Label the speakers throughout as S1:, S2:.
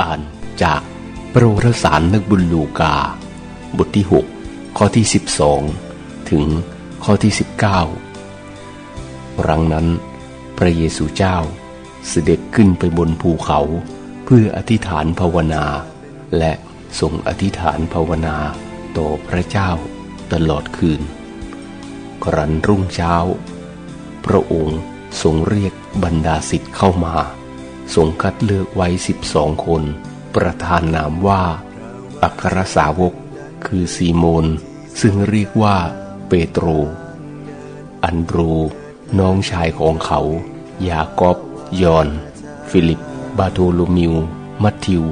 S1: อ่านจากพระวรสารนักบุญลูกา บทที่ 6 ข้อที่ 12 ถึงข้อที่ 19รังนั้น พระเยซูเจ้าเสด็จขึ้นไปบนภูเขาเพื่ออธิษฐานภาวนา และทรงอธิษฐานภาวนาต่อพระเจ้าตลอดคืน ครันรุ่งเช้า พระองค์ทรงเรียกบรรดาสิทธิ์เข้ามา ทรงคัดเลือกไว้สิบสองคน ประธานนามว่า อัครสาวก คือซีโมน ซึ่งเรียกว่าเปโตร อันดรู น้องชายของเขา ยากอบ ยอน ฟิลิป บาโทโลมิว มัทธิว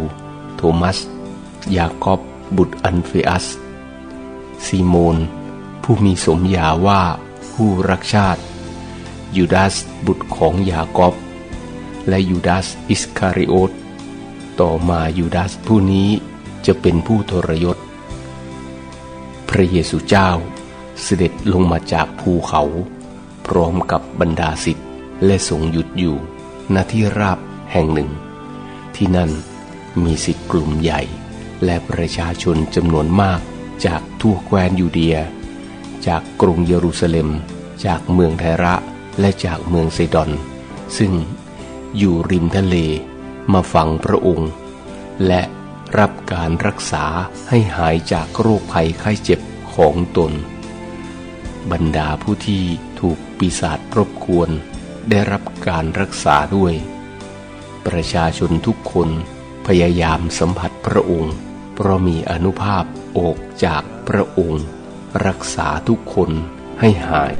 S1: โทมัส ยากอบ บุตรอันเฟอัส ซีโมน ผู้มีสมญาว่าผู้รักชาติ ยูดาสบุตรของยากอบ และยูดาสอิสคาริโอตต่อมายูดาสผู้นี้จะเป็นผู้ทรยศ พระเยซูเจ้าเสด็จลงมาจากภูเขา พร้อมกับบรรดาสิทธิ์และทรงหยุดอยู่ณที่ราบแห่งหนึ่ง ที่นั่นมีสิทธิ์กลุ่มใหญ่ และประชาชนจำนวนมากจากทั่วแคว้นยูเดีย จากกรุงเยรูซาเล็ม จากเมืองไทระและจากเมืองไซดอน ซึ่ง อยู่ริมทะเล มาฟังพระองค์ และรับการรักษาให้หายจากโรคภัยไข้เจ็บของตน บรรดาผู้ที่ถูกปีศาจรบกวน ได้รับการรักษาด้วย ประชาชนทุกคนพยายามสัมผัสพระองค์ เพราะมีอนุภาพออกจากพระองค์ รักษาทุกคนให้หาย